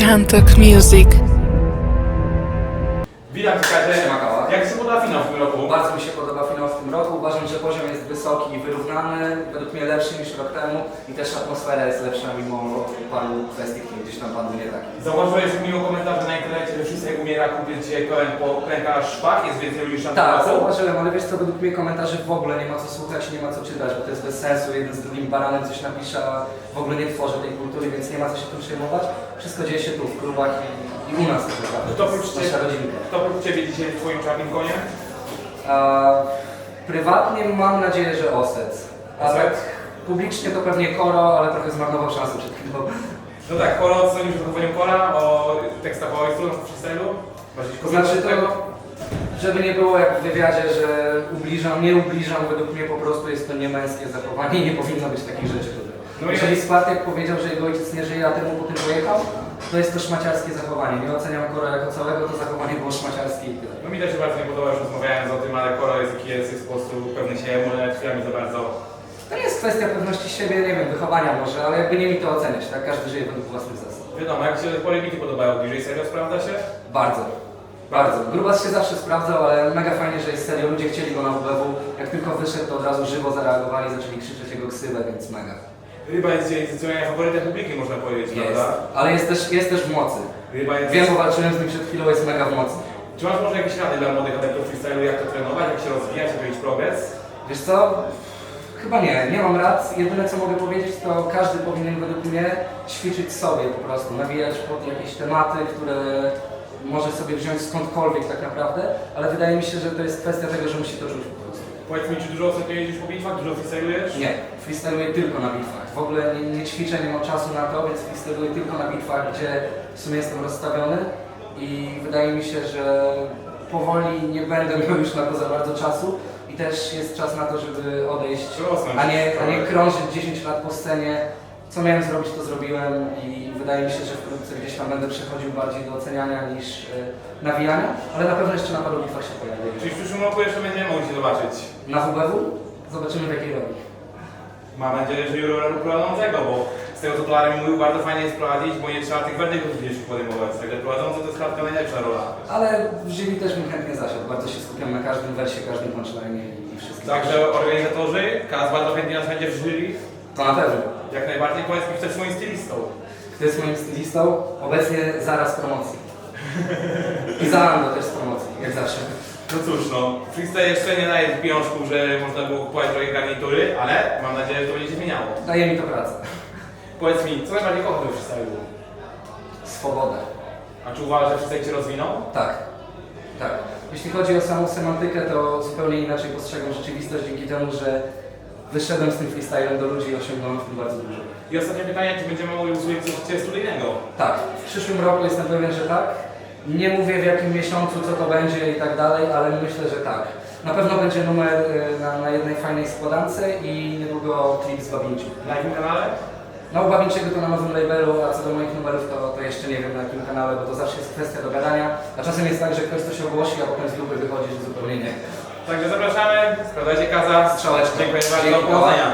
Rantok Music. Witam Cię. Jak się podoba finał w tym roku? Bardzo mi się podoba finał w tym roku. Uważam, że poziom jest wysoki i wyrównany, według mnie lepszy niż rok temu i też atmosfera jest lepsza mimo paru kwestii, które gdzieś tam padły nie takie. Zauważyłeś mimo komentarzy na internecie, że wszyscy jak umiera kupić dzisiaj kołem po klękach szpak, jest więcej ludzi niż na Tak, zauważyłem, ale wiesz co, według mnie komentarzy w ogóle nie ma co słuchać, nie ma co czytać, bo to jest bez sensu, jeden z drugim baranem coś napisze, a w ogóle nie tworzy tej kultury, więc nie ma co się tym przejmować. Wszystko dzieje się tu, w klubach i, i u nas tak naprawdę. To oprócz nasza rodzinka. Kto oprócz Ciebie dzisiaj jest Twoim czarnym koniem? A, prywatnie mam nadzieję, że Osec. A Osec? tak publicznie to pewnie Koro, ale trochę zmarnował szansę przed chwilą. No tak, Kolo, co sądzisz o zachowaniu Kola, o tekstach o ojcu, o freestylu? Bardziej To znaczy to, żeby nie było jak w wywiadzie, że ubliżam, nie ubliżam, według mnie po prostu jest to niemęskie zachowanie i nie powinno być takich rzeczy tutaj. No i- Jeżeli Spartak powiedział, że jego ojciec nie żyje, a temu potem pojechał, to jest to szmaciarskie zachowanie. Nie oceniam Kora jako całego, to zachowanie było szmaciarskie i tyle. No mi też się bardzo nie podoba, już rozmawiając o tym, ale Kolo jest jaki jest, jest po prostu pewny siebie, może chwilami za bardzo. To nie jest kwestia pewności siebie, nie wiem, wychowania może, ale jakby nie mi to oceniać, tak? Każdy żyje według własnych zasad. Wiadomo, jak Ci polemiki podobają bliżej, serio sprawdza się? Bardzo. Bardzo. Grubas się zawsze sprawdzał, ale mega fajnie, że jest serio. Ludzie chcieli go na WBW. Jak tylko wyszedł, to od razu żywo zareagowali, zaczęli krzyczeć jego ksywę, więc mega. Ryba jest zdecydowanie faworytem publiki, można powiedzieć, Jest. prawda? Ale jest też, jest też w mocy. Ryba jest... Wiem, bo walczyłem z nim przed chwilą, jest mega w mocy. Czy masz może jakieś rady dla młodych adeptów freestylu, jak to trenować, jak się rozwijać, jak robić progres? Wiesz co? Chyba nie, nie mam rad. Jedyne co mogę powiedzieć, to każdy powinien według mnie ćwiczyć sobie po prostu, nawijać pod jakieś tematy, które może sobie wziąć skądkolwiek tak naprawdę, ale wydaje mi się, że to jest kwestia tego, że musi to czuć po prostu. Powiedz mi, czy dużo ostatnio jeździsz po bitwach, dużo freestylujesz? Nie, freestyluję tylko na bitwach. W ogóle nie, nie ćwiczę, nie mam czasu na to, więc freestyluję tylko na bitwach, gdzie w sumie jestem rozstawiony i wydaje mi się, że powoli nie będę miał już na to za bardzo czasu i też jest czas na to, żeby odejść, a nie, a nie krążyć 10 lat po scenie. Co miałem zrobić, to zrobiłem i wydaje mi się, że wkrótce gdzieś tam będę przechodził bardziej do oceniania niż e, nawijania, ale na pewno jeszcze na paru bitwach się pojawię. Czyli w przyszłym roku jeszcze będziemy mogli się zobaczyć. Na WBW zobaczymy w jakiej roli. Mam nadzieję, że jurora prowadzącego, bo z tego co Polarem mówił, bardzo fajnie jest prowadzić, bo nie trzeba tych werdygów gdzieś podejmować. Także prowadzący to jest chyba najlepsza rola. Ale w jury też bym chętnie zasiadł. Bardzo się skupiam na każdym wersie, każdym punchline i wszystkim. Także organizatorzy, Kaz bardzo chętnie nas będzie w jury. To na pewno. Jak najbardziej powiedz mi, kto jest moim stylistą. Kto jest moim stylistą? Obecnie zaraz promocji. I za Ando też z promocji, jak zawsze. No cóż, no, freestyle jeszcze nie daje pieniążków, że można było kupować drogie garnitury, ale mam nadzieję, że to będzie się zmieniało. Daje mi to pracę. Powiedz mi, co najbardziej kochasz we freestylu? Swobodę. A czy uważasz, że freestyle Cię rozwinął? Tak. Tak. Jeśli chodzi o samą semantykę, to zupełnie inaczej postrzegam rzeczywistość dzięki temu, że wyszedłem z tym freestylem do ludzi i osiągnąłem w tym bardzo dużo. I ostatnie pytanie, czy będziemy mogli usłyszeć coś studyjnego? Tak, w przyszłym roku jestem pewien, że tak. Nie mówię w jakim miesiącu, co to będzie i tak dalej, ale myślę, że tak. Na pewno będzie numer y, na, na jednej fajnej składance i niedługo klip z Babinciu. Na jakim kanale? No u Babinciego to na nowym labelu, a co do moich numerów to, to jeszcze nie wiem na jakim kanale, bo to zawsze jest kwestia dogadania. A czasem jest tak, że ktoś coś ogłosi, a potem z lupy wychodzi, że zupełnie nie. Także zapraszamy, sprawdzajcie Kaza. Strzałeczka. Dziękuję bardzo, do powodzenia.